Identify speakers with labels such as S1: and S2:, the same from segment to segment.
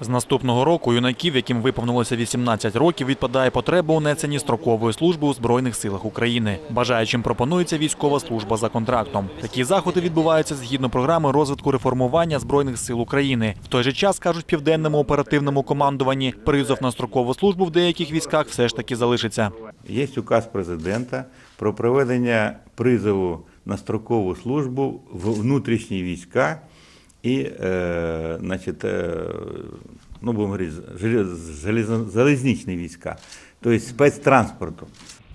S1: З наступного року юнаків, яким виповнилося 18 років, відпадає потреба у несенні строкової служби у Збройних силах України. Бажаючим пропонується військова служба за контрактом. Такі заходи відбуваються згідно програми розвитку реформування Збройних сил України. В той же час, кажуть південному оперативному командуванні, призов на строкову службу в деяких військах все ж таки залишиться.
S2: Є указ президента про проведення призову на строкову службу в внутрішні війська і, е, значить, е, ну, будемо говорити, желез- железно- залізничні війська, тобто спецтранспорту.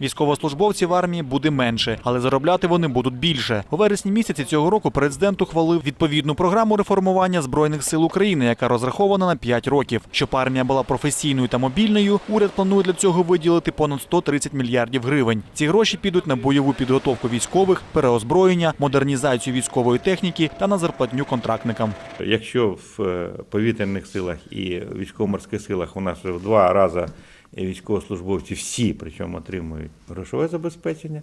S1: Військовослужбовців армії буде менше, але заробляти вони будуть більше. У вересні місяці цього року президент ухвалив відповідну програму реформування збройних сил України, яка розрахована на 5 років. Щоб армія була професійною та мобільною, уряд планує для цього виділити понад 130 мільярдів гривень. Ці гроші підуть на бойову підготовку військових, переозброєння, модернізацію військової техніки та на зарплатню контрактникам.
S2: Якщо в е, повітряних силах і військово-морських силах у нас вже в два рази військовослужбовці всі причому отримують грошове забезпечення,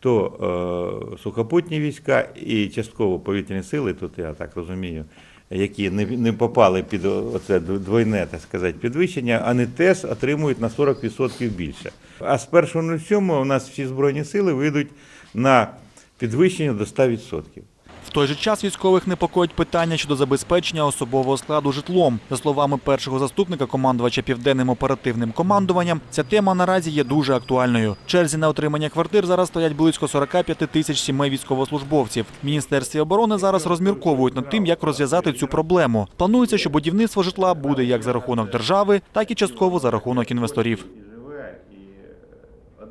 S2: то е, сухопутні війська і частково повітряні сили, тут я так розумію, які не, не попали під оце двойне так сказати, підвищення, вони теж отримують на 40% більше. А з 1.07 у нас всі збройні сили вийдуть на підвищення до 100%.
S1: Той же час військових непокоїть питання щодо забезпечення особового складу житлом. За словами першого заступника командувача південним оперативним командуванням, ця тема наразі є дуже актуальною. Черзі на отримання квартир зараз стоять близько 45 тисяч сімей військовослужбовців. Міністерстві оборони зараз розмірковують над тим, як розв'язати цю проблему. Планується, що будівництво житла буде як за рахунок держави, так і частково за рахунок інвесторів.